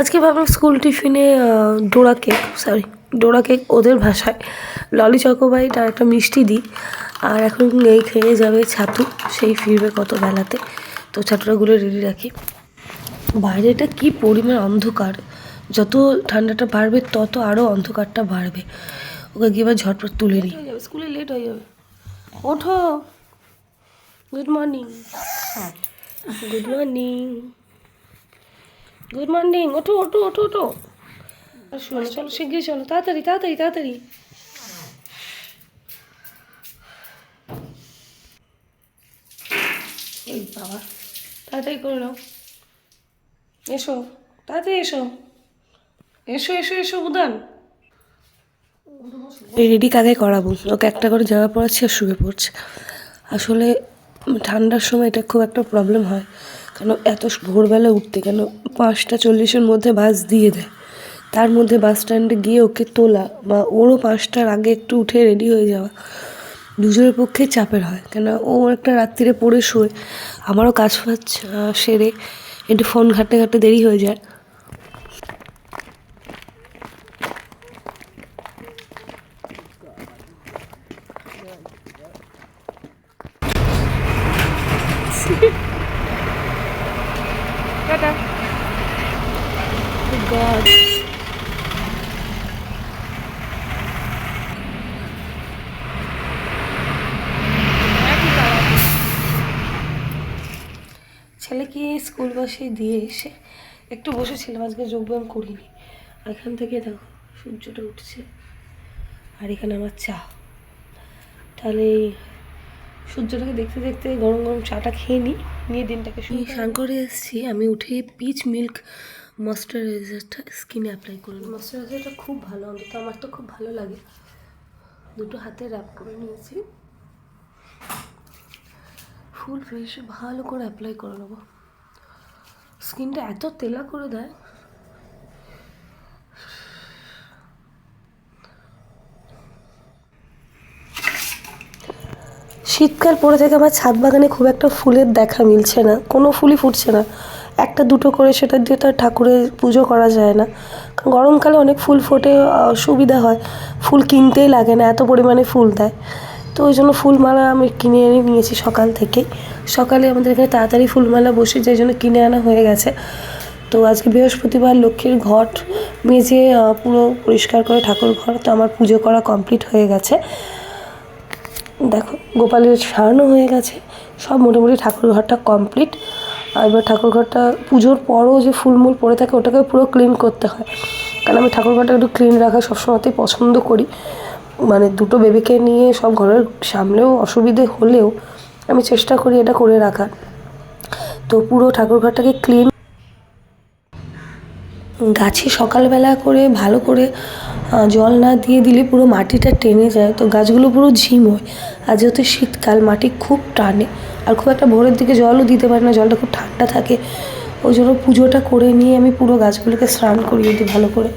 আজকে ভাবলাম স্কুল টিফিনে Dora cake sorry Dora cake ওদের ভাষায়। ললি চকোবাইট আর একটা মিষ্টি দিই আর এখন এই খেয়ে যাবে ছাতু সেই ফিরবে কত বেলাতে। তো ছাতুটাগুলো রেডি রাখি। বাইরেটা কি পরিমাণ অন্ধকার যত ঠান্ডাটা বাড়বে তত আরও অন্ধকারটা বাড়বে। ওকে গিয়ে এবার ঝটপট তুলে নিই। স্কুলে লেট হয়ে যাবে। ওঠো। Good morning good morning good morning ওঠো ওঠো ওঠো ওঠো। শোনো, চলো শিগগিরি চলো। তাড়াতাড়ি তাড়াতাড়ি তাড়াতাড়ি। এই বাবা, তাড়াতাড়ি করে নাও। এসো, তাড়াতাড়ি এসো। এসো এসো এসো, উদান। রেডি কাকে করাবো? ওকে একটা করে জামা পরাচ্ছি আর শুয়ে পড়ছে। আসলে ঠান্ডার সময় এটা খুব একটা প্রবলেম হয়। কেন এত ভোরবেলা উঠতে কেন পাঁচটা চল্লিশের মধ্যে বাস দিয়ে দেয়। তার মধ্যে বাস স্ট্যান্ডে গিয়ে ওকে তোলা বা ওরও পাঁচটার আগে একটু উঠে রেডি হয়ে যাওয়া দুজনের পক্ষে চাপের হয়। কেন ও একটা রাত্রিরে পড়ে শোয়, আমারও কাজ ফাজ সেরে একটু ফোন ঘাটতে ঘাটতে দেরি হয়ে যায়। God. ছেলেকে স্কুল বাসে দিয়ে এসে একটু বসেছিলাম, আজকে যোগব্যায়াম করিনি। এখান থেকে দেখো, সূর্যটা উঠছে। আর এখানে আমার চা। তাহলে সূর্যটাকে দেখতে দেখতে গরম গরম চাটা খেয়ে নিই নিয়ে দিনটাকে শুরু স্নান করে। এসেছি আমি উঠে পিচ মিল্ক ময়শ্চারাইজারটা স্কিনে অ্যাপ্লাই করে ময়শ্চারাইজারটা খুব ভালো অন্তত আমার তো খুব ভালো লাগে। দুটো হাতে র্যাপ করে নিয়েছি। ফুল ফেসে ভালো করে অ্যাপ্লাই করে নেব। স্কিনটা এত তেলা করে দেয় শীতকাল পড়ে থেকে আমার ছাদ বাগানে খুব একটা ফুলের দেখা মিলছে না, কোনো ফুলই ফুটছে না। একটা দুটো করে সেটা দিয়ে তো ঠাকুরের পুজো করা যায় না। গরমকালে অনেক ফুল ফোটে সুবিধা হয়। ফুল কিনতেই লাগে না, এত পরিমাণে ফুল দেয়। তো ওই জন্য ফুলমালা আমি কিনে এনে নিয়েছি সকাল থেকে। সকালে আমাদের এখানে তাড়াতাড়ি ফুলমালা বসে যায় জন্য কিনে আনা হয়ে গেছে। তো আজকে বৃহস্পতিবার লক্ষ্মীর ঘট মেজে পুরো পরিষ্কার করে ঠাকুর ঘর, তো আমার পুজো করা কমপ্লিট হয়ে গেছে। দেখো গোপালের সারানো হয়ে গেছে। সব মোটামুটি ঠাকুর ঘরটা কমপ্লিট এবার ঠাকুর ঘরটা পুজোর পরও যে ফুলমুল পড়ে থাকে, ওটাকে পুরো ক্লিন করতে হয়। কারণ আমি ঠাকুর ঘরটা একটু ক্লিন রাখা সবসময়তেই পছন্দ করি। মানে দুটো বেবিকে নিয়ে সব ঘরের সামলেও অসুবিধে হলেও আমি চেষ্টা করি এটা করে রাখার। তো পুরো ঠাকুর ঘরটাকে ক্লিন গাছে সকালবেলা করে ভালো করে জল না দিয়ে দিলে পুরো মাটিটা টেনে যায়। তো গাছগুলো পুরো ঝিম হয়। আর যেহেতু শীতকাল, মাটি খুব টানে। আর খুব একটা ভোরের দিকে জলও দিতে পারে না, জলটা খুব ঠান্ডা থাকে। ওই জন্য পুজোটা করে নিয়ে আমি পুরো গাছগুলোকে স্নান করিয়ে দিই ভালো করে।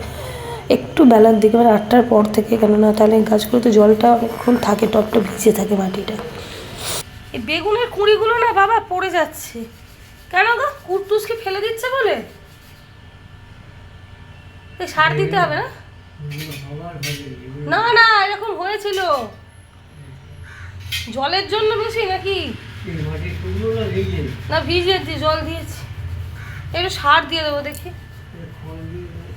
একটু বেলার দিকে মানে আটটার পর থেকে, কেননা তাহলে গাছগুলোতে জলটা অনেকক্ষণ থাকে টপটা ভিজে থাকে মাটিটা। বেগুনের কুঁড়িগুলো না বাবা পড়ে যাচ্ছে। কেন গো? কুটটুসকে ফেলে দিচ্ছে বলে? সার দিতে হবে না? না না, এরকম হয়েছিল। জলের জন্য বেশি নাকি? না ভিজে জল দিয়েছি। একটু সার দিয়ে দেবো দেখি।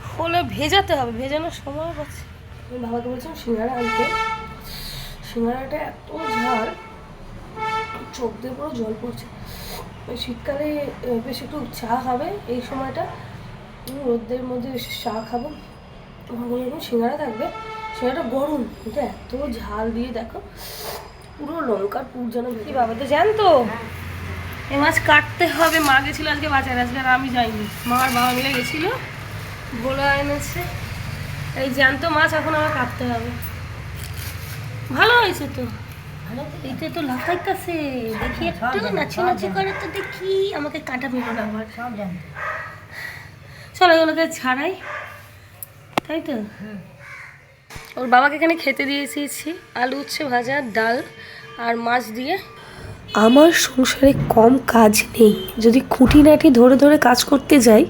খোলে ভেজাতে হবে, ভেজানোর সময় পাচ্ছে আমি বাবাকে বলছিলাম সিঙ্গারা আনতে? সিঙ্গারাটা এত ঝাল, চোখ দিয়ে পুরো জল পড়ছে। শীতকালে বেশ একটু চা খাবে এই সময়টা। উম, রোদের মধ্যে চা খাব। এরকম সিঙ্গারা থাকবে। সিঙ্গারাটা গরম কিন্তু এত ঝাল দিয়ে দেখো। পুরো লঙ্কার পুর যেন কি বাবা তো জান তো এ মাছ কাটতে হবে মা গেছিল আজকে বাজারে আজকে আর আমি যাইনি। মা আর বাবা মিলে গেছিল গোলা এনেছে। এই জ্যান্ত মাছ এখন আমার কাটতে হবে। ভালো হয়েছে তো। এইটা তো লাফাইতেছে দেখি একটু নাচি নাচি করে তো দেখি আমাকে কাটা পেল না আবার। চলো এগুলোকে ছাড়াই। তাই তো? ওর বাবাকে এখানে খেতে দিয়ে এসেছি আলু উচ্ছে ভাজা, ডাল আর মাছ দিয়ে। আমার সংসারে কম কাজ নেই। যদি খুঁটিনাটি ধরে ধরে কাজ করতে যাই,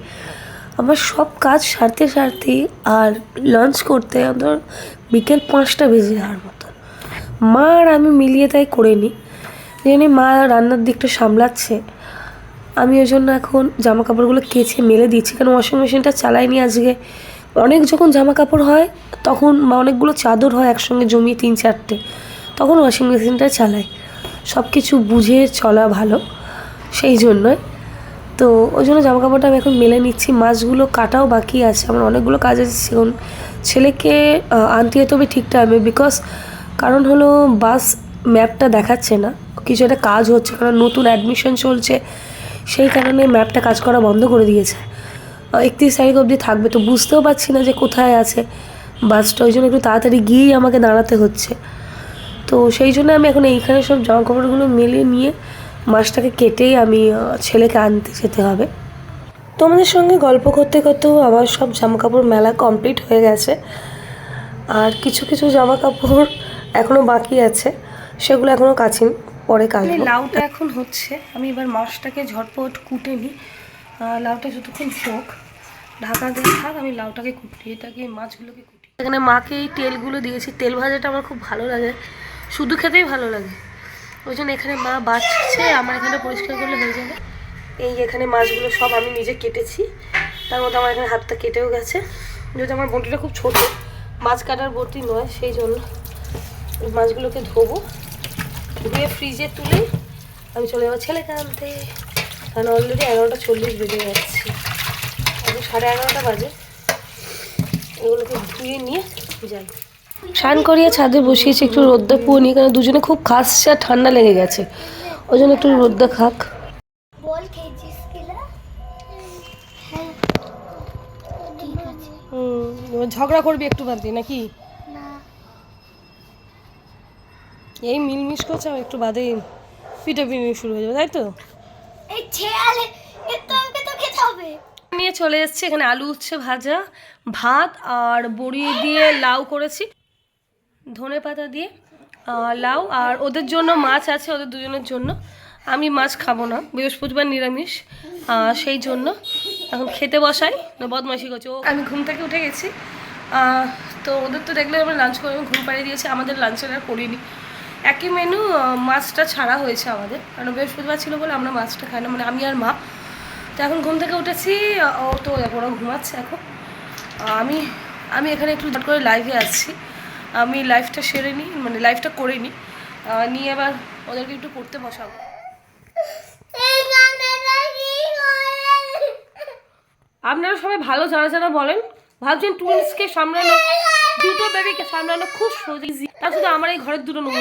আমার সব কাজ সারতে সারতে আর লাঞ্চ করতে আমার বিকেল পাঁচটা বেজে যাওয়ার মতো মা আর আমি মিলিয়ে তাই করে নিই। জানি মা রান্নার দিকটা সামলাচ্ছে। আমি ওই জন্য এখন জামা কাপড়গুলো কেচে মেলে দিচ্ছি কারণ ওয়াশিং মেশিনটা চালাইনি আজকে। অনেক যখন জামা কাপড় হয়, তখন বা অনেকগুলো চাদর হয় একসঙ্গে জমিয়ে তিন চারটে, তখন ওয়াশিং মেশিনটা চালাই। সব কিছু বুঝে চলা ভালো, সেই জন্যই। তো ওই জন্য জামা কাপড়টা আমি এখন মেলে নিচ্ছি। মাছগুলো কাটাও বাকি আছে। আমার অনেকগুলো কাজ আছে। সেগুন, ছেলেকে আনতে যেতে হবে ঠিক টাইমে বিকজ কারণ হলো বাস ম্যাপটা দেখাচ্ছে না। কিছু একটা কাজ হচ্ছে। কারণ নতুন অ্যাডমিশন চলছে। সেই কারণে ম্যাপটা কাজ করা বন্ধ করে দিয়েছে। একত্রিশ তারিখ অবধি থাকবে, তো বুঝতেও পারছি না যে কোথায় আছে। বাসটা ওই জন্য একটু তাড়াতাড়ি গিয়েই আমাকে দাঁড়াতে হচ্ছে। তো সেই জন্য আমি এখন এইখানে সব জামা কাপড়গুলো মেলে নিয়ে মাছটাকে কেটেই আমি ছেলেকে আনতে যেতে হবে। তোমাদের সঙ্গে গল্প করতে করতেও আমার সব জামা কাপড় মেলা কমপ্লিট হয়ে গেছে। আর কিছু কিছু জামা কাপড় এখনও বাকি আছে, সেগুলো এখনও কাচিন। পরে কাজ লাউটা এখন হচ্ছে, আমি এবার মাছটাকে ঝটপট কুটে নিই। লাউটা যতক্ষণ হোক ঢাকা দিয়ে থাক, আমি লাউটাকে কুটি, এটাকে, মাছগুলোকে কুটি। এখানে মাকে এই তেলগুলো দিয়েছি। তেল ভাজাটা আমার খুব ভালো লাগে। শুধু খেতেই ভালো লাগে। ওই জন্য এখানে মা বাঁচছে, আমার এখানে পরিষ্কার করলে হয়ে যাবে। এই এখানে মাছগুলো সব আমি নিজে কেটেছি। তার মধ্যে আমার এখানে হাতটা কেটেও গেছে। যদি আমার বটিটা খুব ছোট, মাছ কাটার বটি নয়, সেই জন্য মাছগুলোকে ধোবো। ধুয়ে ফ্রিজে তুলে আমি চলে যাব ছেলেকে আনতে। কারণ অলরেডি এগারোটা চল্লিশ বেজে যাচ্ছে। এখন সাড়ে এগারোটা বাজে। এগুলোকে ধুয়ে নিয়ে যাই। স্নান করিয়ে ছাদে বসিয়েছি একটু রোদ্দা পুয়ো নিয়ে কারণ দুজনে খুব খাসছে আর ঠান্ডা লেগে গেছে। ওই জন্য একটু রোদ্দা খাক। বল খেয়েছিস ঝগড়া করবি একটু বাদ দিয়ে নাকি? এই মিলমিশ করছে আর একটু বাদে পিঠে শুরু হয়ে যাবে তাই তো? এই ছেলে একটু আমাকে তো খেতে হবে। নিয়ে চলে এসেছি এখানে আলু উচ্ছে ভাজা ভাত আর বড়ি দিয়ে লাউ করেছি ধনে পাতা দিয়ে লাউ আর ওদের জন্য মাছ আছে ওদের দুজনের জন্য। আমি মাছ খাব না বৃহস্পতিবার নিরামিষ সেই জন্য। এখন খেতে বসাই না বদমাইশি করছে। ও আমি ঘুম থেকে উঠে গেছি তো ওদের তো দেখলে আমরা লাঞ্চ করে আমি ঘুম পাড়িয়ে দিয়েছি আমাদের লাঞ্চের আর করিনি। একই মেনু মাছটা ছাড়া হয়েছে আমাদের। কারণ বৃহস্পতিবার ছিল বলে আমরা মাছটা খাই না মানে আমি আর মা। তো এখন ঘুম থেকে উঠেছি ও তো দেখো ওরা ঘুমাচ্ছে এখন। আমি আমি এখানে একটু করে লাইভে আসছি আমি লাইভটা সেরে নিই মানে লাইফটা করে নিই নিয়ে এবার ওদেরকে একটু পড়তে বসাবো। আপনারা সবাই ভালো যারা যারা বলেন, ভাবছেন টুইন্সকে সামলানো দুটো বেবিকে সামলানো খুব সোজা easy। তার শুধু আমার এই ঘরের দুটো দেখুন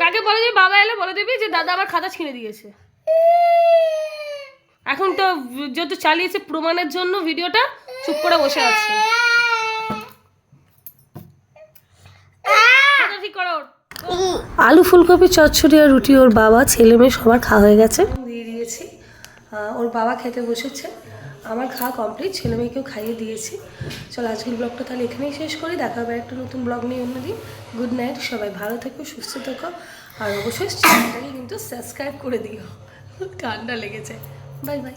কাকে বলে দিবি বাবা এলে বলে দিবি যে দাদা আমার খাতা ছিঁড়ে দিয়েছে এখন তো যেহেতু চালিয়েছে প্রমাণের জন্য ভিডিওটা চুপ করে বসে আছে। আলু ফুলকপি, চচ্চড়ি আর রুটি ওর বাবা, ছেলে মেয়ে সবার খাওয়া হয়ে গেছে ওর বাবা খেতে বসেছে। আমার খাওয়া কমপ্লিট ছেলে মেয়েকেও খাইয়ে দিয়েছি। চল আজকের ব্লগটা তাহলে এখানেই শেষ করি। দেখা হবে একটা নতুন ব্লগ নিয়ে অন্য দিন গুড নাইট সবাই ভালো থেকো, সুস্থ থেকো। আর অবশ্যই চ্যানেলটাকে কিন্তু সাবস্ক্রাইব করে দিও। ঠান্ডা লেগেছে। Bye bye